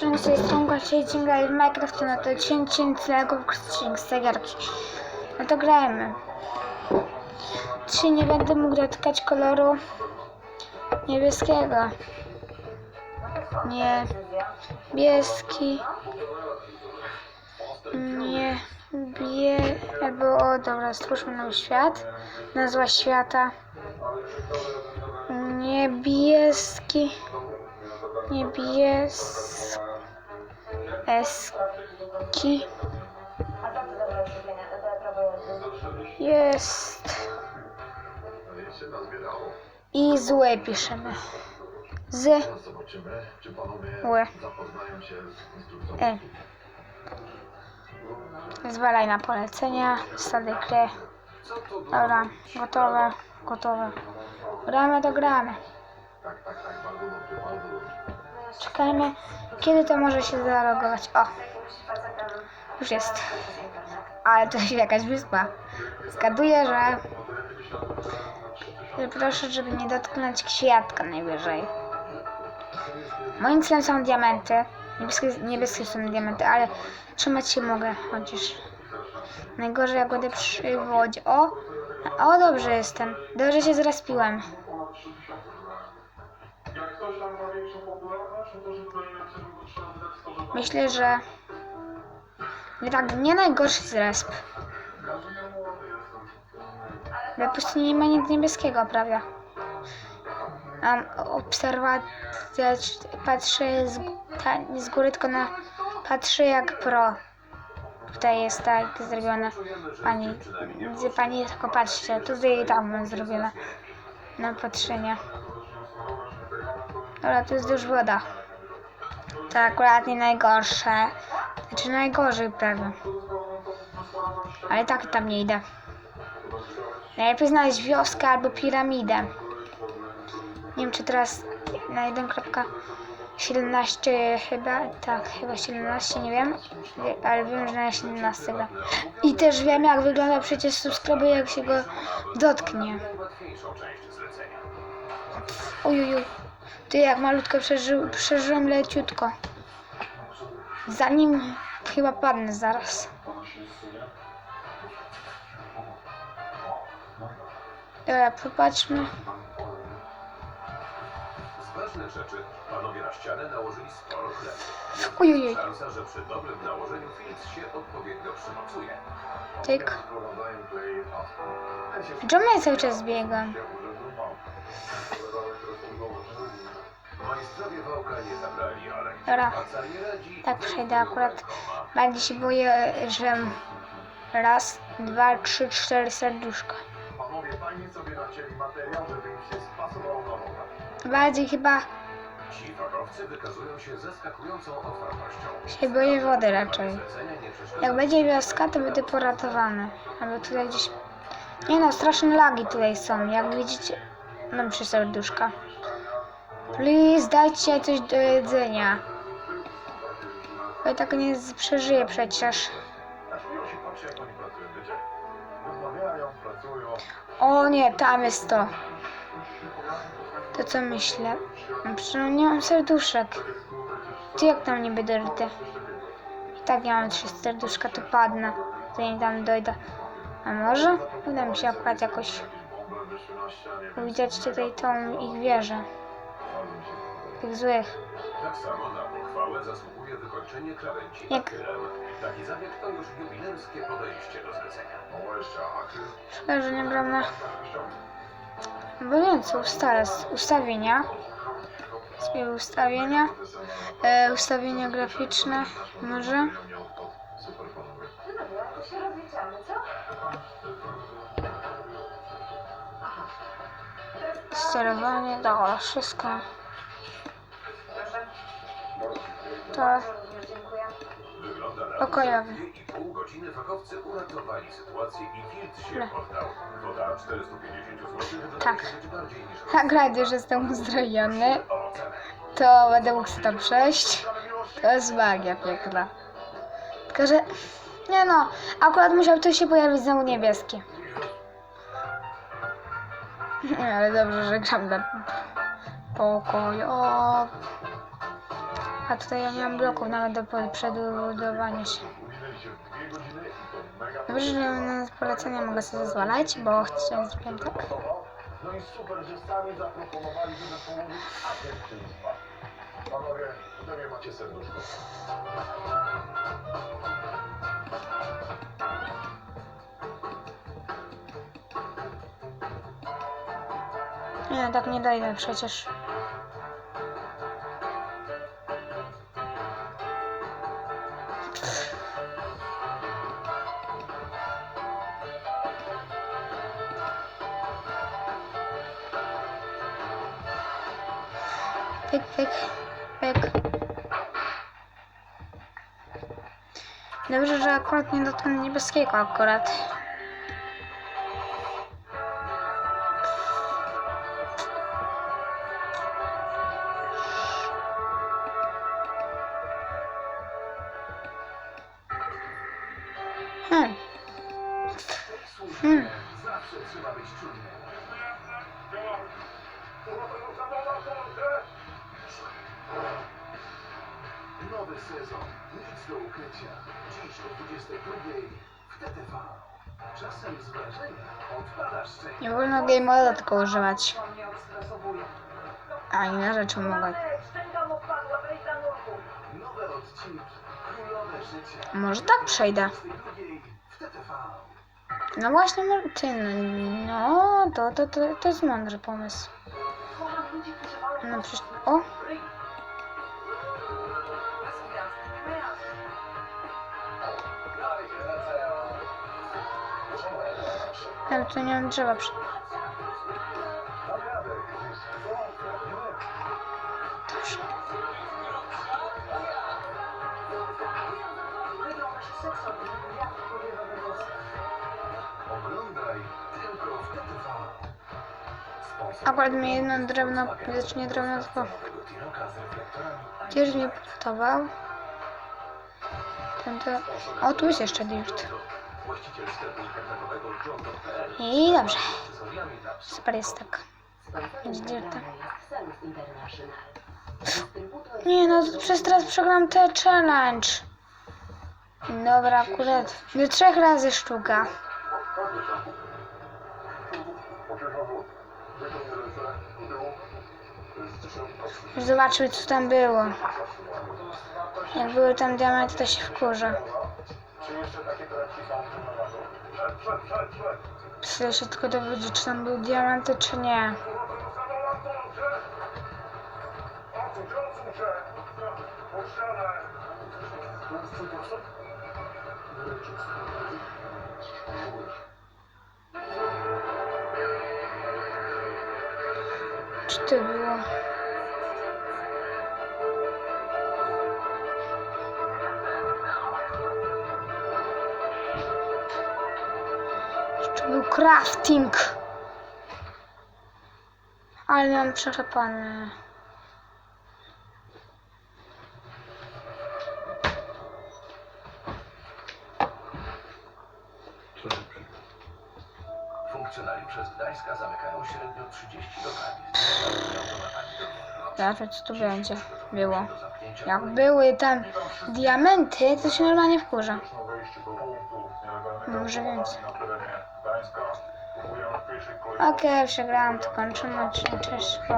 Proszę się grali w Minecraft no to 10 Lego String z gierki. No to grajmy. Dzisiaj nie będę mógł dotykać koloru niebieskiego. Niebieski. Nie. Bie... Albo, o dobra, stwórzmy nowy świat. Nazwa świata. Niebieski. Niebieski. Jest. I złe piszemy. Z. Łe. E. Zwalaj na polecenia. Zasady gry. Dobra, gotowe, gotowe. Gramy, to gramy. Czekajmy, kiedy to może się zalogować. O, już jest. Ale to się jakaś wyspa. Zgaduję, że... że Proszę, żeby nie dotknąć kwiatka najwyżej. Moim celem są diamenty. Niebieskie, niebieskie są diamenty, ale trzymać się mogę, chociaż... Najgorzej jak będę przy wodzie. O! O, dobrze jestem. Dobrze się zrespiłem. Myślę, że nie tak nie najgorszy zresp. Bo po prostu nie ma nic niebieskiego prawie. Mam obserwację, patrzę z, ta, z góry, tylko na patrzę jak pro. Tutaj jest tak zrobione. Pani, pani tylko patrzcie, tutaj i tam mam zrobione. Na patrzenie. Dobra, tu jest już woda. To akurat nie najgorsze. Znaczy najgorzej prawie. Ale tak tam nie idę. Najlepiej znaleźć wioskę albo piramidę. Nie wiem czy teraz na 1.17 chyba, tak, chyba 17, nie wiem. Wie- Ale wiem, że na 17 gra. I też wiem jak wygląda przecież subskrybuję jak się go dotknie. Ujujuj. Ty jak malutko przeży, przeżyłem leciutko. Zanim chyba padnę zaraz. Dobra, popatrzmy. Z ważnych rzeczy panowie na ścianę nałożyli sporo chleb. Szansa, że przy dobrym nałożeniu Tyk. Czemu ja cały czas biegam? Dobra. Tak przejdę akurat. Bardziej się boję, że raz, dwa, trzy, cztery serduszka. Bardziej chyba Ci fachowcy wykazują się zaskakującą otwartością. się boję wody raczej. Jak będzie wioska, to będę poratowany. Albo tutaj gdzieś... Nie no, straszne lagi tutaj są. Jak widzicie... Mam trzy serduszka. Please, dajcie coś do jedzenia. Bo ja tak nie przeżyję przecież. O nie, tam jest to. Co myślę? No nie mam serduszek. Ty jak tam niby dojdę? I tak ja mam trzy serduszka, to padnę. Zanim tam dojdę. A może? Uda mi się akurat jakoś widzieć tutaj tą ich wieżę. Tych złych. Tak samo na pochwałę zasługuje wykończenie krawędzi Jak-. Taki zabieg to już jubilerskie podejście do zlecenia. Szkoda, że nie gram na... Usta ustawienia. Sobie ustawienia. E, ustawienia graficzne. Może? Sterowanie, dobra, wszystko. To Pokojowy. 2,5 godziny fachowcy uratowali sytuację i się poddał. Kwota 450 zł wydaje Tak. się być bardziej niż tak rady, że jestem uzdrowiony. To będę mógł sobie tam przejść. To jest magia piękna. Tylko, że... Nie no, akurat musiał tu się pojawić znowu niebieski. Ale dobrze, że gram na pokoju. A tutaj ja nie mam bloków nawet do przedbudowania się. Dobrze, że na polecenia mogę sobie zezwalać, bo chcę zrobiłem tak. No i super, że sami zaproponowali, żeby położyć Filippa. Panowie, ode mnie macie serduszko. Nie, tak nie dojdę przecież. Pyk, pyk, pyk. Dobrze, że akurat nie dotknę niebieskiego akurat. Nowy sezon. Nic do ukrycia. Dziś o 22 w TTV. Czasem z wrażenia odpalasz szczęście. Nie wolno game moda tylko używać. A inne rzeczy mogę. Nowe odcinki. Królowe życia. Może tak przejdę. 22 w TTV. No właśnie, może- ty, no, to, to, to, to jest mądry pomysł. No przecież, o, ale tu nie mam drzewa przy... Nie. Dobrze. Akurat mi jedno drewno, widocznie drewno tylko gdzieś mnie podobał. Ten to... O, tu jest jeszcze drift. I dobrze. Super jest tak. International. Nie no, przez teraz przegram te challenge. Dobra, akurat do trzech razy sztuka. Zobaczył co tam było. Jak były tam diamenty, to się wkurza. Czy jeszcze takie torebki są w tym. Chcę się tylko dowiedzieć, czy tam były diamenty, czy nie. Czy było? Crafting. Ale mam przeszepane. Funkcjonariusze z Gdańska zamykają średnio 30 lokali z automatami do wolności. Zobaczę co tu będzie. Było. Jak były tam diamenty, to się normalnie wkurza. nielegalnego Może więcej. Okej, przegrałam, to kończymy. Cześć.